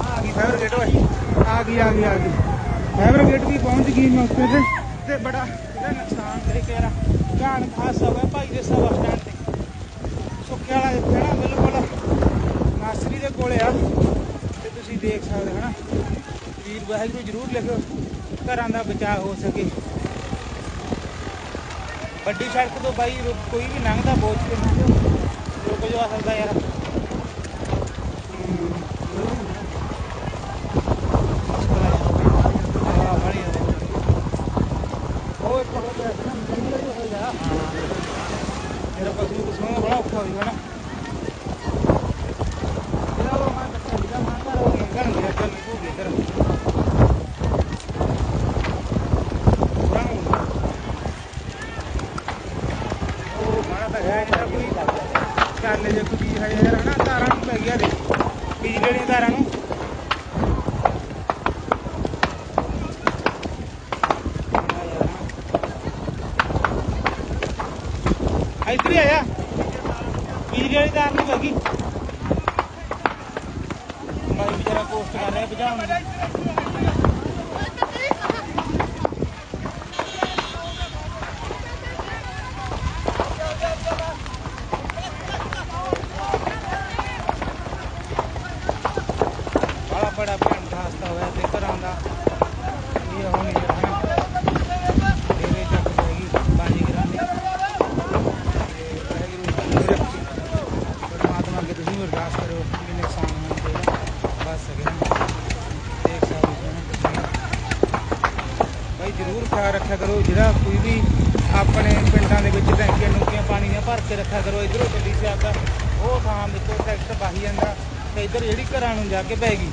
ਆ ਗਈ fire gate ਓਏ ਆ ਗਈ ਆ ਵੀ ਪਹੁੰਚ ਗਈ ਮੌਕੇ ਤੇ ਤੇ ਬੜਾ ਇਹਦਾ ਨੁਕਸਾਨ ਕਰੇ ਕਿ ਯਾਰ ਘਾਣ ਖਾਸ ਹੋਇਆ ਭਾਈ ਦੇ ਸਭ ਸਟੈਂਡ ਤੇ ਸੁੱਕੇ ਵਾਲਾ ਇੱਥੇ ਬਿਲਕੁਲ ਨਾਸਰੀ ਦੇ ਕੋਲੇ ਆ ਤੇ ਤੁਸੀਂ ਦੇਖ ਸਕਦੇ ਹਨਾ। ਨਾ ਵੀਰ ਵਾਹਿਗੁਰੂ ਜਰੂਰ ਲਿਖੋ ਘਰਾਂ ਦਾ ਬਚਾਅ ਹੋ ਸਕੇ। ਵੱਡੀ ਸੜਕ ਤੋਂ ਬਾਈ ਕੋਈ ਵੀ ਲੰਘਦਾ ਬੋਝ ਕੇ ਰੁਕ ਜਾ ਸਕਦਾ ਯਾਰ ਹਵਾ ਬੜੀ ਆ। ਉਹ ਇੱਕ ਹੋਰ ਪਿਆ ਸੀ ਨਾ, ਕਿੰਨਾ ਕੁ ਹੋ ਗਿਆ? ਮੇਰਾ ਪਸ਼ੂ ਪਸ਼ੂ ਬੜਾ ਔਖਾ ਹੋ ਗਿਆ ਨਾ ਇਹਦਾ ਉਹ ਮੈਂ ਦੱਸਿਆ ਸੀਗਾ, ਮੈਂ ਘਰ ਹੋ ਗਿਆ, ਘਰ ਗਿਆ, ਚੱਲ ਤੂੰ ਵੀ ਇੱਧਰ। ਪੂਰਾ ਨੂੰ ਹੁੰਦਾ। ਉਹ ਮਾਰਾ ਕੋਈ ਚੱਲ ਜੇ ਕੋਈ ਚੀਜ਼ ਹਨਾ, ਤਾਰਾਂ ਨੂੰ ਪੈ ਗਿਆ ਦੇ ਬਿਜਲੀ ਵਾਲੀਆਂ ਤਾਰਾਂ ਨੂੰ। ਇੱਧਰ ਆਇਆ ਬਿਜਲੀ ਵਾਲੀ ਤਾਰ ਨੂੰ ਪੈ ਗਈ। ਮੈਂ ਵਿਚਾਰਾ ਪੋਸਟ ਕਰ ਰਿਹਾ ਬੁਝਾਉਣ ਦੀ ਬੜਾ ਬੜਾ ਭੈਣ ਦਾ ਹਸਤਾ ਹੋਇਆ ਤੇ ਘਰਾਂ ਦਾ ਇਹ ਹੋ ਨਹੀਂ ਰਿਹਾ ਇਹਦੇ ਚੱਕ ਜਾਏਗੀ ਬਾਜੀ ਕਰਾਂਗੇ ਪਰਮਾਤਮਾ ਅੱਗੇ ਤੁਸੀਂ ਵੀ ਅਰਦਾਸ ਕਰੋ ਕਿ ਨੁਕਸਾਨ ਨਾ ਹੋਵੇ ਬਸ ਭਾਈ ਜ਼ਰੂਰ ਖਿਆਲ ਰੱਖਿਆ ਕਰੋ, ਜਿਹੜਾ ਕੋਈ ਵੀ ਆਪਣੇ ਪਿੰਡਾਂ ਦੇ ਵਿੱਚ ਟੈਂਕੀਆਂ ਨੁਕੀਆਂ ਪਾਣੀ ਦੀਆਂ ਭਰ ਕੇ ਰੱਖਿਆ ਕਰੋ, ਇਧਰੋਂ ਗੱਡੀ ਸਿਆਦਾ ਉਹ ਥਾਂ ਵਿੱਚੋਂ ਟਰੈਕਟਰ ਬਾਹੀ ਜਾਂਦਾ, ਤੇ ਇਧਰ ਜਿਹੜੀ ਘਰਾਂ ਨੂੰ ਜਾ ਕੇ ਪੈ ਗਈ।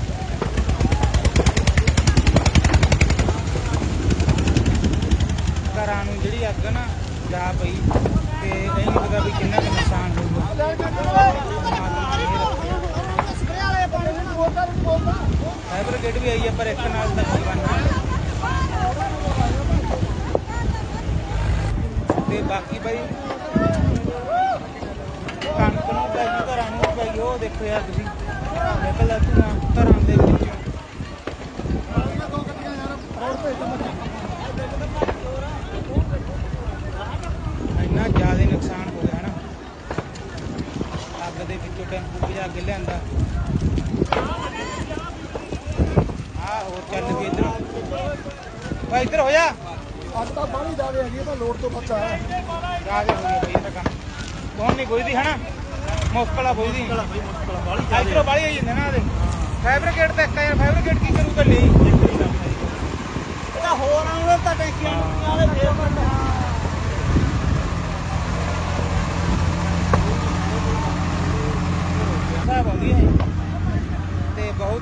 ਘਰਾਂ ਨੂੰ ਜਿਹੜੀ ਅੱਗ ਨਾ ਜਾ ਪਈ, ਤੇ ਇਹ ਨਹੀਂ ਪਤਾ ਵੀ ਕਿੰਨਾ ਕੁ ਨੁਕਸਾਨ ਹੋਊਗਾ। ਫਾਇਰ ਗੇਟ ਵੀ ਆਈ ਹੈ, ਪਰ ਇੱਕ ਨਾਲ ਤਾਂ ਤੇ ਬਾਕੀ ਭਾਈ ਕਣਕ ਨੂੰ ਪੈ ਗਈ, ਘਰਾਂ ਨੂੰ ਪੈ ਗਈ, ਉਹ ਦੇਖੋ ਯਾਰ ਤੁਸੀਂ। ਨਿਕਲਦਾ ਧੂਆਂ ਘਰਾਂ ਦੇ ਵਿੱਚੋਂ। ਇੰਨਾ ਜ਼ਿਆਦਾ ਨੁਕਸਾਨ ਹੋ ਗਿਆ ਨਾ। ਅੱਗ ਦੇ ਵਿੱਚੋਂ ਟੈਂਪੂ ਭਜਾ ਕੇ ਲਿਆਂਦਾ। ਹੋਰ ਚੱਲ ਵੀ ਇੱਧਰ। ਭਾਈ ਇੱਧਰ ਹੋ ਜਾ। ਅੱਜ ਤਾਂ ਬਾਹਲੀ ਜਾਵੇ ਹੈਗੀ ਤਾਂ ਲੋਡ ਤੋਂ ਬਚਾ ਹੈ। ਰਾਜ ਹੋ ਗਿਆ ਬਈ ਇਹਦਾ ਕੰਮ। ਕੌਣ ਨਹੀਂ ਕੋਈ ਦੀ ਹਨਾ ਮੁਸ਼ਕਲ ਆ ਕੋਈ ਦੀ ਇਧਰੋਂ ਬਾਲੀ ਆਈ ਜਾਂਦੇ ਨਾ ਇਹਦੇ। ਫੈਬਰਿਕੇਟ ਤੇ ਇੱਕ ਯਾਰ ਫੈਬਰਿਕੇਟ ਕੀ ਕਰੂਗਾ ਲਈ ਇਹਦਾ ਹੋਰ ਆਉਂਦੇ ਤਾਂ ਟੈਂਕੀਆਂ ਨੂੰ ਆਵੇ ਫੇਰ ਕਰਦਾ ਸਾਹਿਬ ਆਉਂਦੀ ਹੈ ਤੇ ਬਹੁਤ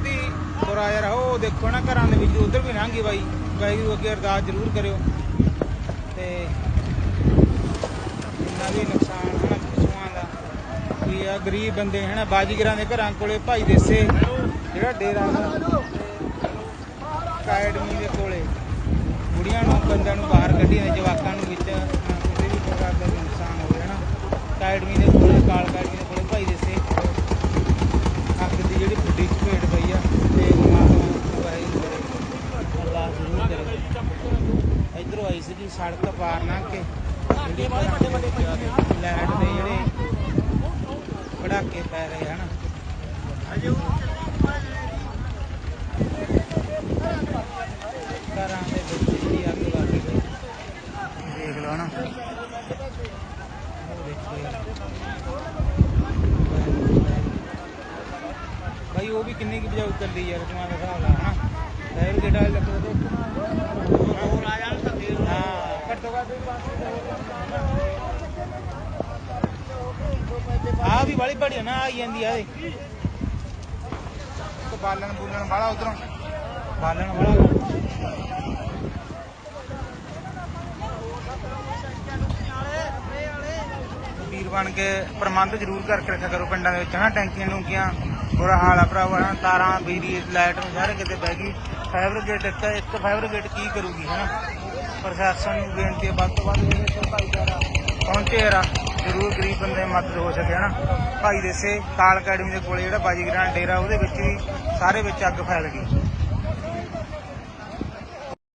ਹੀ ਬੁਰਾ ਯਾਰ ਉਹ ਦੇਖੋ ਨਾ ਘਰਾਂ ਦੇ ਵਿੱਚ ਉਧਰ ਵੀ ਲੰਘੀ ਬਾਈ। ਵਾਹਿਗੁਰੂ ਅੱਗੇ ਅਰਦਾਸ ਜ਼ਰੂਰ ਕਰਿਓ। ਤੇ ਇੰਨਾ ਵੀ ਨੁਕਸਾਨ ਹੈ ਪਸ਼ੂਆਂ ਦਾ। ਵੀ ਆ ਗਰੀਬ ਬੰਦੇ ਹੈ ਬਾਜੀਗਰਾਂ ਦੇ ਘਰਾਂ ਕੋਲੇ ਭਾਈ ਦੇਸੇ ਜਿਹੜਾ ਡੇਰਾ ਗਾ, ਅਕੈਡਮੀ ਦੇ ਕੋਲੇ। ਬੁੜੀਆਂ ਨੂੰ ਬੰਦਿਆਂ ਨੂੰ ਬਾਹਰ ਕੱਢੀਆਂ ਜਵਾਕਾਂ ਨੂੰ ਵਿੱਚ। ਕਿਸੇ ਵੀ ਪ੍ਰਕਾਰ ਦਾ ਨੁਕਸਾਨ ਹੋਵੇ ਹੈ ਅਕੈਡਮੀ ਦੇ ਕੋਲੇ ਕਾਲ ਅਕੈਡਮੀ ਦੇ ਕੋਲੇ ਭਾਈ ਦੇਸੇ। ਅੱਗ ਦੀ ਜਿਹੜੀ ਵੱਡੀ ਚਪੇਟ ਪਈ ਆ ਤੇ ਪਰਮਾਤਮਾ ਵਾਹਿਗੁਰੂ ਕਰੇ ਅੱਲਾਹ ਜ਼ਰੂਰ ਕਰੇ ਇਧਰੋਂ ਆਈ ਸੀ ਸੜਕ ਪਾਰ ਲੰਘ ਕੇ ਜਿਹੜੀ ਵੱਡੇ ਵੱਡੇ ਲਾਈਟ ਦੇ ਜਿਹੜੇ ਪੜਾਕੇ ਪੈ ਰਹੇ ਹਨ ਘਰਾਂ ਦੇ ਵਿੱਚ ਜਿਹੜੀ ਅੱਗ ਲੱਗ ਗਈ। ਦੇਖ ਲਓ ਨਾ। ਉਹ ਭਾਈ ਉਹ ਵੀ ਕਿੰਨੀ ਕੁ ਬਜਾਉ ਚੱਲਦੀ ਯਾਰ ਦਾ ਹਿਸਾਬ ਨਾਲ ਹਨਾ। ਟਾਇਰ ਗੇਟ ਵਾਲੇ ਲੱਗੋ ਤੇ ਹੋਰ ਆ ਜਾਣ ਤਾਂ ਫੇਰ ਹਾਂ ਘੱਟੋ ਘੱਟ ਵੀ ਆ ਵੀ ਬੜੀ ਬੜੀ ਨਾ ਆਈ ਜਾਂਦੀ ਆ ਇਹ। ਤੇ ਬਾਲਣ ਬੁਲਣ ਵਾਲਾ ਉਧਰੋਂ। ਬਾਲਣ ਵਾਲਾ। ਵੀਰ ਬਣ ਕੇ ਪ੍ਰਬੰਧ ਜ਼ਰੂਰ ਕਰਕੇ ਰੱਖਿਆ ਕਰੋ ਪਿੰਡਾਂ ਦੇ ਵਿੱਚ ਹਨਾ? ਟੈਂਕੀਆਂ ਟੂੰਕੀਆਂ ਬੁਰਾ ਹਾਲ ਆ ਭਰਾਵਾ ਹਨਾ? ਤਾਰਾਂ ਬਿਜਲੀ ਲਾਈਟ ਨੂੰ ਸਾਰੇ ਕਿਤੇ ਬਹਿ ਗਈ। ਫਾਈਬਰ ਗੇਟ ਇੱਕ ਇੱਕ ਫਾਈਬਰ ਗੇਟ ਕੀ ਕਰੂਗੀ ਹਨਾ? ਪ੍ਰਸ਼ਾਸਨ ਨੂੰ ਬੇਨਤੀ ਹੈ, ਵੱਧ ਤੋਂ ਵੱਧ ਜਿਹੜੇ ਇੱਥੇ ਭਾਈਚਾਰਾ ਪਹੁੰਚੇ ਰਾ ਜ਼ਰੂਰ ਗਰੀਬ ਬੰਦੇ ਦੀ ਮਦਦ ਹੋ ਸਕੇ, ਹਨਾ? ਭਾਈ ਦੇਸੇ ਕਾਲ ਅਕੈਡਮੀ ਦੇ ਕੋਲੇ ਜਿਹੜਾ ਬਾਜੀਗਰਾਂ ਡੇਰਾ, ਉਹਦੇ ਵਿੱਚ ਵੀ ਸਾਰੇ ਵਿੱਚ ਅੱਗ ਫੈਲ ਗਈ।